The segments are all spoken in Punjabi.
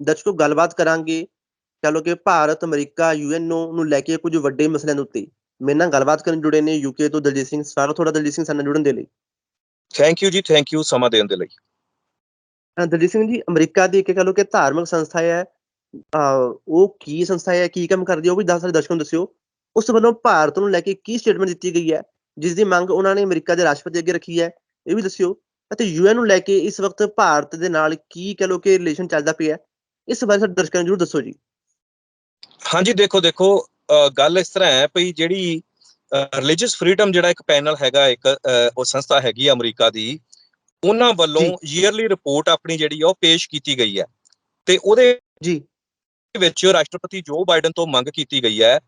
ਦਰਸ਼ਕੋ ਗੱਲਬਾਤ ਕਰਾਂਗੇ। ਕਹ ਲੋ ਕਿ ਭਾਰਤ ਅਮਰੀਕਾ ਯੂਐਨਓ ਨੂੰ ਲੈ ਕੇ ਕੁਝ ਵੱਡੇ ਮਸਲਿਆਂ ਦੇ ਉੱਤੇ। ਮੇਰੇ ਨਾਲ ਗੱਲਬਾਤ ਕਰਨ ਜੁੜੇ ਨੇ ਯੂਕੇ ਤੋਂ ਦਲਜੀਤ ਸਿੰਘ ਸਵਾਗਤ ਤੁਹਾਡਾ ਦਲਜੀਤ ਸਿੰਘ ਸਾਡੇ ਨਾਲ ਜੁੜਨ ਦੇ ਲਈ। Thank you ji thank you ਸਮਾਂ ਦੇਣ ਦੇ ਲਈ। ਦਲਜੀਤ ਸਿੰਘ ਜੀ ਅਮਰੀਕਾ ਦੀ ਇੱਕ ਕਹ ਲੋ ਕਿ ਧਾਰਮਿਕ ਸੰਸਥਾ ਹੈ। ਉਹ ਕੀ ਸੰਸਥਾ ਹੈ ਕੀ ਕੰਮ ਕਰਦੀ ਹੈ ਉਹ ਵੀ ਦੱਸ ਸਾਰੇ ਦਰਸ਼ਕਾਂ ਨੂੰ ਦੱਸਿਓ। ਉਸ ਵੱਲੋਂ ਭਾਰਤ ਨੂੰ ਲੈ ਕੇ ਕੀ ਸਟੇਟਮੈਂਟ ਦਿੱਤੀ ਗਈ ਹੈ? ਜਿਸ ਦੀ ਮੰਗ ਉਹਨਾਂ ਨੇ ਅਮਰੀਕਾ ਦੇ ਰਾਸ਼ਟਰਪਤੀ ਅੱਗੇ ਰੱਖੀ ਹੈ। ਇਹ ਵੀ ਦੱਸਿਓ। ਅਤੇ ਯੂਐਨ ਨੂੰ ਲੈ ਕੇ ਇਸ ਵਕਤ ਭਾਰਤ ਦੇ ਨਾਲ ਕੀ ਕਹ ਲੋ ਕਿ ਰਿਲੇਸ਼ਨ ਚੱਲਦਾ ਪਿਆ ਹੈ? ਇਸ ਬਾਰੇ ਸਾਡੇ ਦਰਸ਼ਕਾਂ ਨੂੰ ਜਰੂਰ ਦੱਸੋ ਜੀ। ਹਾਂਜੀ ਦੇਖੋ ਦੇਖੋ ਗੱਲ ਇਸ ਤਰ੍ਹਾਂ ਹੈ ਭਈ ਜਿਹੜੀ ਰਿਲੀਜੀਅਸ ਫਰੀडम ਜਿਹੜਾ ਇੱਕ ਪੈਨਲ ਹੈਗਾ ਇੱਕ ਉਹ ਸੰਸਥਾ ਹੈਗੀ ਅਮਰੀਕਾ ਦੀ ਉਹਨਾਂ ਵੱਲੋਂ ਈਅਰਲੀ ਰਿਪੋਰਟ ਆਪਣੀ ਜਿਹੜੀ ਉਹ ਪੇਸ਼ ਕੀਤੀ ਗਈ ਹੈ। ਤੇ ਉਹਦੇ ਜੀ। ਵਿੱਚ ਰਾਸ਼ਟਰਪਤੀ ਜੋ ਬਾਈਡਨ ਤੋਂ ਮੰਗ ਕੀਤੀ ਗਈ ਹੈ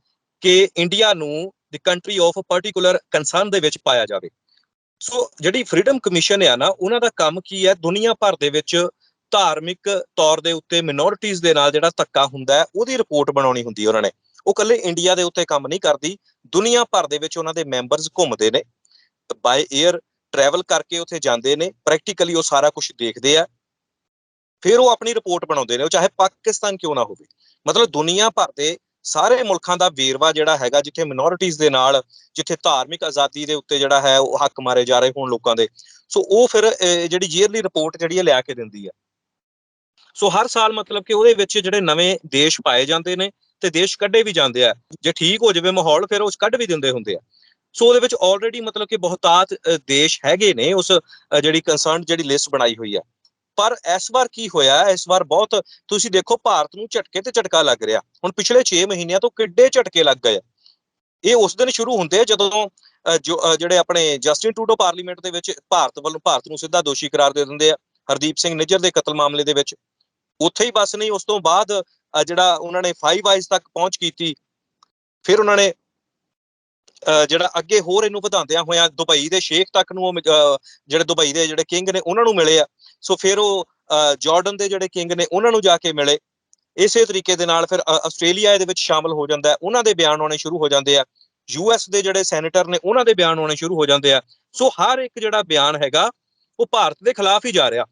ਕਿ ਇੰਡੀਆ ਨੂੰ ਦੀ ਕੰਟਰੀ ਆਫ ਪਾਰਟਿਕੂਲਰ ਕੰਸਰਨ ਦੇ ਵਿੱਚ ਪਾਇਆ ਜਾਵੇ। ਸੋ ਜਿਹੜੀ ਫਰੀडम ਕਮਿਸ਼ਨ ਆ ਨਾ ਉਹਨਾਂ ਦਾ ਕੰਮ ਕੀ ਹੈ? ਦੁਨੀਆ ਭਰ ਦੇ ਵਿੱਚ ਧਾਰਮਿਕ ਤੌਰ ਦੇ ਉੱਤੇ ਮਿਨੋਰਿਟੀਜ਼ ਦੇ ਨਾਲ ਜਿਹੜਾ ਧੱਕਾ ਹੁੰਦਾ ਹੈ, ਉਹਦੀ ਰਿਪੋਰਟ ਬਣਾਉਣੀ ਹੁੰਦੀ ਉਹਨਾਂ ਨੇ। ਉਹ ਕੱਲੇ ਇੰਡੀਆ ਦੇ ਉੱਤੇ ਕੰਮ ਨਹੀਂ ਕਰਦੀ, ਦੁਨੀਆ ਭਰ ਦੇ ਵਿੱਚ ਉਹਨਾਂ ਦੇ ਮੈਂਬਰਸ ਘੁੰਮਦੇ ਨੇ ਬਾਈ 에ਅਰ ਟਰੈਵਲ ਕਰਕੇ ਉੱਥੇ ਜਾਂਦੇ ਨੇ ਪ੍ਰੈਕਟੀਕਲੀ ਉਹ ਸਾਰਾ ਕੁਝ ਦੇਖਦੇ ਆ। ਫਿਰ ਉਹ ਆਪਣੀ ਰਿਪੋਰਟ ਬਣਾਉਂਦੇ ਨੇ, ਉਹ ਚਾਹੇ ਪਾਕਿਸਤਾਨ ਕਿਉਂ ਨਾ ਹੋਵੇ। ਮਤਲਬ ਦੁਨੀਆ ਭਰ ਦੇ ਸਾਰੇ ਮੁਲਕਾਂ ਦਾ ਵੇਰਵਾ ਜਿਹੜਾ ਹੈਗਾ, ਜਿੱਥੇ ਮਿਨੋਰਿਟੀਜ਼ ਦੇ ਨਾਲ, ਜਿੱਥੇ ਧਾਰਮਿਕ ਆਜ਼ਾਦੀ ਦੇ ਉੱਤੇ ਜਿਹੜਾ ਹੈ, ਉਹ ਹੱਕ ਮਾਰੇ ਜਾ ਰਹੇ ਹੋਣ ਲੋਕਾਂ ਦੇ। ਸੋ ਉਹ ਫਿਰ ਜਿਹੜੀ ਈਅਰਲੀ ਰਿਪੋਰਟ ਜਿਹੜੀ ਹੈ, ਲਿਆ ਕੇ ਦਿੰਦੀ ਹੈ। ਸੋ ਹਰ ਸਾਲ ਮਤਲਬ ਕਿ ਉਹਦੇ ਵਿੱਚ ਜਿਹੜੇ ਨਵੇਂ ਦੇਸ਼ ਪਾਏ ਜਾਂਦੇ ਨੇ ਤੇ ਦੇਸ਼ ਕੱਢੇ ਵੀ ਜਾਂਦੇ ਆ। ਜੇ ਠੀਕ ਹੋ ਜਾਵੇ ਮਾਹੌਲ ਫਿਰ ਉਸ ਕੱਢ ਵੀ ਦਿੰਦੇ ਹੁੰਦੇ ਆ। ਸੋ ਉਹਦੇ ਵਿੱਚ ਆਲਰੇਡੀ ਮਤਲਬ ਕਿ ਬਹੁਤਾਤ ਦੇਸ਼ ਹੈਗੇ ਨੇ ਉਸ ਜਿਹੜੀ ਕੰਸਰਨ ਜਿਹੜੀ ਲਿਸਟ ਬਣਾਈ ਹੋਈ ਆ। ਪਰ ਇਸ ਵਾਰ ਕੀ ਹੋਇਆ? ਇਸ ਵਾਰ ਬਹੁਤ ਤੁਸੀਂ ਦੇਖੋ ਭਾਰਤ ਨੂੰ ਝਟਕੇ ਤੇ ਝਟਕਾ ਲੱਗ ਰਿਹਾ। ਹੁਣ ਪਿਛਲੇ 6 ਮਹੀਨਿਆਂ ਤੋਂ ਕਿੱਡੇ ਝਟਕੇ ਲੱਗ ਗਏ ਆ। ਇਹ ਉਸ ਦਿਨ ਸ਼ੁਰੂ ਹੁੰਦੇ ਜਦੋਂ ਅਹ, ਜੋ ਜਿਹੜੇ ਆਪਣੇ ਜਸਟਿਨ ਟੂਡੋ ਪਾਰਲੀਮੈਂਟ ਦੇ ਵਿੱਚ ਭਾਰਤ ਵੱਲੋਂ ਭਾਰਤ ਨੂੰ ਸਿੱਧਾ ਦੋਸ਼ੀ ਕਰਾਰ ਦੇ ਦਿੰਦੇ ਆ। ਹਰਦੀਪ ਸਿੰਘ ਨਿੱਜਰ ਦੇ ਕਤਲ ਮਾਮਲੇ ਦੇ ਵਿੱਚ। ਉੱਥੇ ਹੀ ਬਸ ਨਹੀਂ ਉਸ ਤੋਂ ਬਾਅਦ ਜਿਹੜਾ ਉਹਨਾਂ ਨੇ 5 ਆਈਜ਼ ਤੱਕ ਪਹੁੰਚ ਕੀਤੀ ਫਿਰ ਉਹਨਾਂ ਨੇ ਅਹ, ਜਿਹੜਾ ਅੱਗੇ ਹੋਰ ਇਹਨੂੰ ਵਧਾਉਂਦਿਆਂ ਹੋਇਆਂ ਦੁਬਈ ਦੇ ਸ਼ੇਖ ਤੱਕ ਨੂੰ ਉਹ ਜਿਹੜੇ ਦੁਬਈ ਦੇ ਜਿਹੜੇ ਕਿੰਗ ਨੇ ਉਹਨਾਂ ਨੂੰ ਮਿਲੇ ਆ। ਸੋ ਫਿਰ ਉਹ ਅਹ, ਜਾਰਡਨ ਦੇ ਜਿਹੜੇ ਕਿੰਗ ਨੇ ਉਹਨਾਂ ਨੂੰ ਜਾ ਕੇ ਮਿਲੇ। ਇਸੇ ਤਰੀਕੇ ਦੇ ਨਾਲ ਫਿਰ ਆਸਟ੍ਰੇਲੀਆ ਇਹਦੇ ਵਿੱਚ ਸ਼ਾਮਲ ਹੋ ਜਾਂਦਾ ਹੈ। ਉਹਨਾਂ ਦੇ ਬਿਆਨ ਆਉਣੇ ਸ਼ੁਰੂ ਹੋ ਜਾਂਦੇ ਆ। ਯੂਐਸ ਦੇ ਜਿਹੜੇ ਸੈਨੇਟਰ ਨੇ ਉਹਨਾਂ ਦੇ ਬਿਆਨ ਆਉਣੇ ਸ਼ੁਰੂ ਹੋ ਜਾਂਦੇ ਆ। ਸੋ ਹਰ ਇੱਕ ਜਿਹੜਾ ਬਿਆਨ ਹੈਗਾ ਉਹ ਭਾਰਤ ਦੇ ਖਿਲਾਫ ਹੀ ਜਾ ਰਿਹਾ।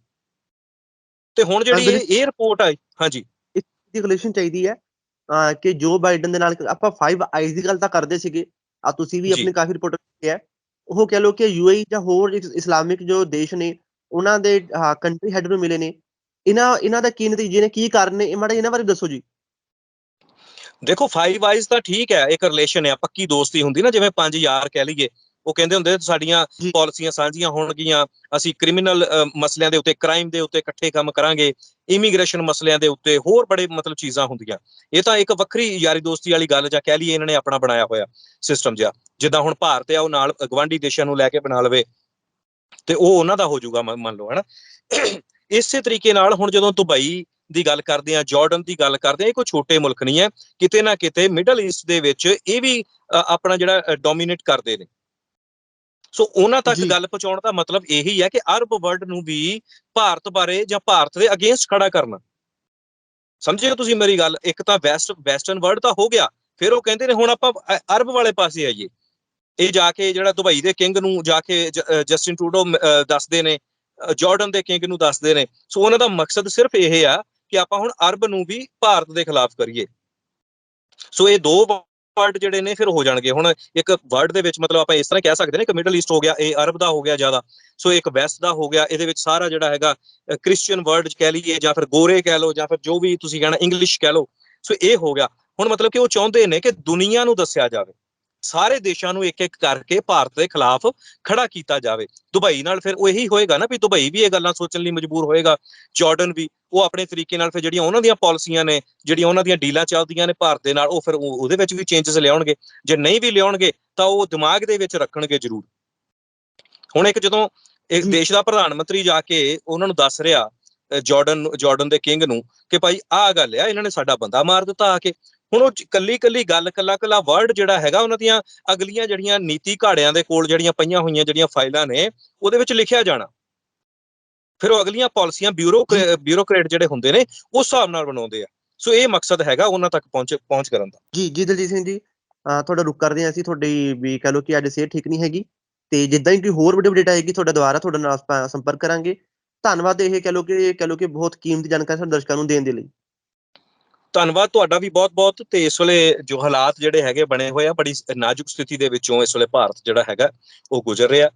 ਤੇ ਹੁਣ ਜਿਹੜੀ ਇਹ ਰਿਪੋਰਟ ਆਈ ਹਾਂਜੀ। ਦੀ ਰਿਲੇਸ਼ਨ ਚਾਹੀਦੀ ਹੈ ਕਿ ਜੋ ਬਾਈਡਨ ਦੇ ਨਾਲ ਆਪਾਂ 5 ਆਈਜ਼ ਦੀ ਗੱਲ ਤਾਂ ਕਰਦੇ ਸੀਗੇ ਆ ਤੁਸੀਂ ਵੀ। ਆਪਣੀ ਕਾਫੀ ਰਿਪੋਰਟ ਕਿਹਾ ਉਹ ਕਹਿ ਲੋ ਕਿ ਯੂਏਈ ਜਾਂ ਹੋਰ ਇਸ- ਇਸਲਾਮਿਕ ਜੋ ਦੇਸ਼ ਨੇ ਉਹਨਾਂ ਦੇ ਕੰਟਰੀ ਹੈਡ ਨੂੰ ਮਿਲੇ ਨੇ। ਇਹਨਾਂ ਇਹਨਾਂ ਦਾ ਕੀ ਨਤੀਜੇ ਨੇ ਕੀ ਕਾਰਨ ਨੇ ਇਹ ਮਾੜਾ ਇਹਨਾਂ ਬਾਰੇ ਦੱਸੋ ਜੀ। ਦੇਖੋ ਫਾਈਵ ਆਈਜ਼ ਤਾਂ ਠੀਕ ਹੈ ਇੱਕ ਰਿਲੇਸ਼ਨ ਹੈ ਪੱਕੀ ਦੋਸਤੀ ਹੁੰਦੀ ਨਾ ਜਿਵੇਂ ਪੰਜ ਯਾਰ ਕਹਿ ਲਈਏ। ਉਹ ਕਹਿੰਦੇ ਹੁੰਦੇ ਸਾਡੀਆਂ। ਪਾਲਿਸੀਆਂ ਸਾਂਝੀਆਂ ਹੋਣਗੀਆਂ ਅਸੀਂ ਕ੍ਰਿਮੀਨਲ ਮਸਲਿਆਂ ਦੇ ਉੱਤੇ ਕ੍ਰਾਈਮ ਦੇ ਉੱਤੇ ਇਕੱਠੇ ਕੰਮ ਕਰਾਂਗੇ ਇਮੀਗ੍ਰੇਸ਼ਨ ਮਸਲਿਆਂ ਦੇ ਉੱਤੇ ਹੋਰ ਬੜੇ ਮਤਲਬ ਚੀਜ਼ਾਂ ਹੁੰਦੀਆਂ। ਇਹ ਤਾਂ ਇੱਕ ਵੱਖਰੀ ਯਾਰੀ ਦੋਸਤੀ ਵਾਲੀ ਗੱਲ ਜਾਂ ਕਹਿ ਲਈਏ ਇਹਨਾਂ ਨੇ ਆਪਣਾ ਬਣਾਇਆ ਹੋਇਆ ਸਿਸਟਮ ਜਿਹਾ। ਜਿੱਦਾਂ ਹੁਣ ਭਾਰਤ ਆ ਉਹ ਨਾਲ ਗਵਾਂਢੀ ਦੇਸ਼ਾਂ ਨੂੰ ਲੈ ਕੇ ਬਣਾ ਲਵੇ ਤੇ ਉਹ ਉਹਨਾਂ ਦਾ ਹੋ ਜਾਊਗਾ ਮੰਨ ਲਓ ਹਨਾ। ਇਸੇ ਤਰੀਕੇ ਨਾਲ ਹੁਣ ਜਦੋਂ ਦੁਬਈ ਦੀ ਗੱਲ ਕਰਦੇ ਆ ਜਾਰਡਨ ਦੀ ਗੱਲ ਕਰਦੇ ਆ ਇਹ ਕੋਈ ਛੋਟੇ ਮੁਲਕ ਨਹੀਂ ਹੈ ਕਿਤੇ ਨਾ ਕਿਤੇ ਮਿਡਲ ਈਸਟ ਦੇ ਵਿੱਚ ਇਹ ਵੀ ਆਪਣਾ ਜਿਹੜਾ ਡੋਮੀਨੇਟ ਕਰਦੇ ਨੇ। ਸੋ ਉਹਨਾਂ ਤੱਕ। ਗੱਲ ਪਹੁੰਚਾਉਣ ਦਾ ਮਤਲਬ ਇਹੀ ਹੈ ਕਿ ਅਰਬ ਵਰਲਡ ਨੂੰ ਵੀ ਭਾਰਤ ਬਾਰੇ ਜਾਂ ਭਾਰਤ ਦੇ ਅਗੇਂਸਟ ਖੜਾ ਕਰਨਾ। ਸਮਝੇ ਤੁਸੀਂ ਮੇਰੀ ਗੱਲ? ਇੱਕ ਤਾਂ ਵੈਸਟ ਵੈਸਟਰਨ ਵਰਲਡ ਤਾਂ ਹੋ ਗਿਆ ਫਿਰ ਉਹ ਕਹਿੰਦੇ ਨੇ ਹੁਣ ਆਪਾਂ ਅਰਬ ਵਾਲੇ ਪਾਸੇ ਆਈਏ। ਇਹ ਜਾ ਕੇ ਜਿਹੜਾ ਦੁਬਈ ਦੇ ਕਿੰਗ ਨੂੰ ਜਾ ਕੇ ਜਸਟਿਨ ਟਰੂਡੋ ਅ, ਦੱਸਦੇ ਨੇ ਜਾਰਡਨ ਦੇ ਕਿੰਗ ਨੂੰ ਦੱਸਦੇ ਨੇ। ਸੋ ਉਹਨਾਂ ਦਾ ਮਕਸਦ ਸਿਰਫ ਇਹ ਆ ਕਿ ਆਪਾਂ ਹੁਣ ਅਰਬ ਨੂੰ ਵੀ ਭਾਰਤ ਦੇ ਖਿਲਾਫ ਕਰੀਏ। ਸੋ ਇਹ ਦੋ ਵਰਡ ਜਿਹੜੇ ਨੇ ਫਿਰ ਹੋ ਜਾਣਗੇ। ਹੁਣ ਇੱਕ ਵਰਡ ਦੇ ਵਿੱਚ ਮਤਲਬ ਆਪਾਂ ਇਸ ਤਰ੍ਹਾਂ ਕਹਿ ਸਕਦੇ ਨੇ ਕਿ ਮਿਡਲ ਈਸਟ ਹੋ ਗਿਆ, ਇਹ ਅਰਬ ਦਾ ਹੋ ਗਿਆ ਜ਼ਿਆਦਾ। ਸੋ ਇੱਕ ਵੈਸਟ ਦਾ ਹੋ ਗਿਆ, ਇਹਦੇ ਵਿੱਚ ਸਾਰਾ ਜਿਹੜਾ ਹੈਗਾ ਕ੍ਰਿਸਚੀਅਨ ਵਰਡ ਕਹਿ ਲਈਏ ਜਾਂ ਫਿਰ ਗੋਰੇ ਕਹਿ ਲਓ ਜਾਂ ਫਿਰ ਜੋ ਵੀ ਤੁਸੀਂ ਕਹਿਣਾ ਇੰਗਲਿਸ਼ ਕਹਿ ਲਓ। ਸੋ ਇਹ ਹੋ ਗਿਆ। ਹੁਣ ਮਤਲਬ ਕਿ ਉਹ ਚਾਹੁੰਦੇ ਨੇ ਕਿ ਦੁਨੀਆ ਨੂੰ ਦੱਸਿਆ ਜਾਵੇ। ਸਾਰੇ ਦੇਸ਼ਾਂ ਨੂੰ ਇੱਕ ਇੱਕ ਕਰਕੇ ਭਾਰਤ ਦੇ ਖਿਲਾਫ ਖੜਾ ਕੀਤਾ ਜਾਵੇ। ਦੁਬਈ ਨਾਲ ਫਿਰ ਉਹ ਇਹੀ ਹੋਏਗਾ ਨਾ ਵੀ ਦੁਬਈ ਵੀ ਇਹ ਗੱਲਾਂ ਸੋਚਣ ਲਈ ਮਜਬੂਰ ਹੋਏਗਾ ਜਾਰਡਨ ਵੀ ਉਹ ਆਪਣੇ ਤਰੀਕੇ ਨਾਲ ਫਿਰ ਜਿਹੜੀਆਂ ਉਹਨਾਂ ਦੀਆਂ ਪਾਲਿਸੀਆਂ ਨੇ ਜਿਹੜੀਆਂ ਉਹਨਾਂ ਦੀਆਂ ਡੀਲਾਂ ਚੱਲਦੀਆਂ ਨੇ ਭਾਰਤ ਦੇ ਨਾਲ ਉਹ ਫਿਰ ਉਹ- ਉਹਦੇ ਵਿੱਚ ਵੀ ਚੇਂਜਸ ਲਿਆਉਣਗੇ। ਜੇ ਨਹੀਂ ਵੀ ਲਿਆਉਣਗੇ ਤਾਂ ਉਹ ਦਿਮਾਗ ਦੇ ਵਿੱਚ ਰੱਖਣਗੇ ਜ਼ਰੂਰ। ਹੁਣ ਇੱਕ ਜਦੋਂ ਇੱਕ। ਦੇਸ਼ ਦਾ ਪ੍ਰਧਾਨ ਮੰਤਰੀ ਜਾ ਕੇ ਉਹਨਾਂ ਨੂੰ ਦੱਸ ਰਿਹਾ ਜਾਰਡਨ ਜਾਰਡਨ ਦੇ ਕਿੰਗ ਨੂੰ ਕਿ ਭਾਈ ਆਹ ਗੱਲ ਆ ਇਹਨਾਂ ਨੇ ਸਾਡਾ ਬੰਦਾ ਮਾਰ ਦਿੱਤਾ ਆ ਕੇ। ਹੁਣ ਉਹ ਕੱਲੀ ਕੱਲੀ ਗੱਲ, ਕੱਲਾ ਕੱਲਾ ਵਰਡ ਜਿਹੜਾ ਹੈਗਾ, ਉਹਨਾਂ ਦੀਆਂ ਅਗਲੀਆਂ ਜਿਹੜੀਆਂ ਨੀਤੀ ਘਾੜਿਆਂ ਦੇ ਕੋਲ ਜਿਹੜੀਆਂ ਪਈਆਂ ਹੋਈਆਂ ਜਿਹੜੀਆਂ ਫਾਈਲਾਂ ਨੇ, ਉਹਦੇ ਵਿੱਚ ਲਿਖਿਆ ਜਾਣਾ। ਫਿਰ ਉਹ ਅਗਲੀਆਂ ਪਾਲਿਸੀਆਂ ਬਿਊਰੋ ਬਿਊਰੋਕ੍ਰੇਟ ਜਿਹੜੇ ਹੁੰਦੇ ਨੇ, ਉਸ ਹਿਸਾਬ ਨਾਲ ਬਣਾਉਂਦੇ ਆ। ਸੋ ਇਹ ਮਕਸਦ ਹੈਗਾ ਉਹਨਾਂ ਤੱਕ ਪਹੁੰਚ ਪਹੁੰਚ ਕਰਨ ਦਾ। ਜੀ ਜੀ ਦਲਜੀਤ ਸਿੰਘ ਜੀ ਤੁਹਾਡਾ ਰੁਕ ਕਰਦੇ ਹਾਂ ਅਸੀਂ, ਤੁਹਾਡੀ ਵੀ ਕਹ ਲਓ ਕਿ ਅੱਜ ਸਿਹਤ ਠੀਕ ਨਹੀਂ ਹੈਗੀ, ਤੇ ਜਿੱਦਾਂ ਹੀ ਕੋਈ ਹੋਰ ਵੱਡੀ ਅਪਡੇਟ ਆਏਗੀ, ਤੁਹਾਡਾ ਦੁਬਾਰਾ ਤੁਹਾਡੇ ਨਾਲ ਸੰਪਰਕ ਕਰਾਂਗੇ। ਧੰਨਵਾਦ ਇਹ ਕਹ ਲਓ ਕਿ ਕਹ ਲਓ ਕਿ ਬਹੁਤ ਕੀਮਤੀ ਜਾਣਕਾਰੀ ਸਾਡੇ ਦਰਸ਼ਕਾਂ ਨੂੰ ਦੇਣ ਦੇ ਲਈ। ਧੰਨਵਾਦ ਤੁਹਾਡਾ ਵੀ ਬਹੁਤ-ਬਹੁਤ ਤੇ ਇਸ ਵੇਲੇ ਜੋ ਹਾਲਾਤ ਜਿਹੜੇ ਹੈਗੇ ਬਣੇ ਹੋਏ ਆ ਬੜੀ ਨਾਜ਼ੁਕ ਸਥਿਤੀ ਦੇ ਵਿੱਚੋਂ ਇਸ ਵੇਲੇ ਭਾਰਤ ਜਿਹੜਾ ਹੈਗਾ ਉਹ ਗੁਜ਼ਰ ਰਿਹਾ।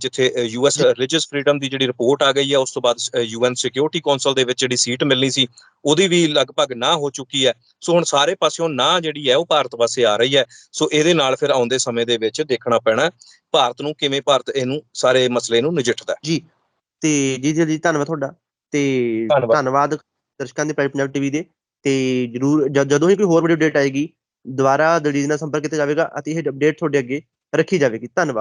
ਜਿੱਥੇ ਯੂਐਸ ਰਿਲੀਜੀਅਸ ਫਰੀडम ਦੀ ਜਿਹੜੀ ਰਿਪੋਰਟ ਆ ਗਈ ਹੈ ਉਸ ਤੋਂ ਬਾਅਦ ਯੂਐਨ ਸਿਕਿਉਰਿਟੀ ਕੌਂਸਲ ਦੇ ਵਿੱਚ ਜਿਹੜੀ ਸੀਟ ਮਿਲਣੀ ਸੀ ਉਹਦੀ ਵੀ ਲਗਭਗ ਨਾ ਹੋ ਚੁੱਕੀ ਹੈ। ਸੋ ਹੁਣ ਸਾਰੇ ਪਾਸਿਓਂ ਨਾ ਜਿਹੜੀ ਹੈ ਉਹ ਭਾਰਤ ਪਾਸੇ ਆ ਰਹੀ ਹੈ। ਸੋ ਇਹਦੇ ਨਾਲ ਫਿਰ ਆਉਂਦੇ ਸਮੇਂ ਦੇ ਵਿੱਚ ਦੇਖਣਾ ਪੈਣਾ ਭਾਰਤ ਨੂੰ ਕਿਵੇਂ ਭਾਰਤ ਇਹਨੂੰ ਸਾਰੇ ਮਸਲੇ ਨੂੰ ਨਜਿੱਠਦਾ ਜੀ ਤੇ ਜੀ ਜੀ ਧੰਨਵਾਦ ਤੁਹਾਡਾ। ਤੇ ਧੰਨਵਾਦ। ਦਰਸ਼ਕਾਂ ਦੇ ਪੰਜਾਬ ਟੀਵੀ ਦੇ। ਤੇ ਜਰੂਰ, ਜ- ਜਦੋਂ ਹੀ ਕੋਈ ਹੋਰ ਵੱਡੀ ਅਪਡੇਟ ਆਏਗੀ, ਦੁਬਾਰਾ ਦਲੀਲ ਨਾਲ ਸੰਪਰਕ ਕੀਤਾ ਜਾਵੇਗਾ ਅਤੇ ਇਹ ਅਪਡੇਟ ਤੁਹਾਡੇ ਅੱਗੇ ਰੱਖੀ ਜਾਵੇਗੀ। ਧੰਨਵਾਦ।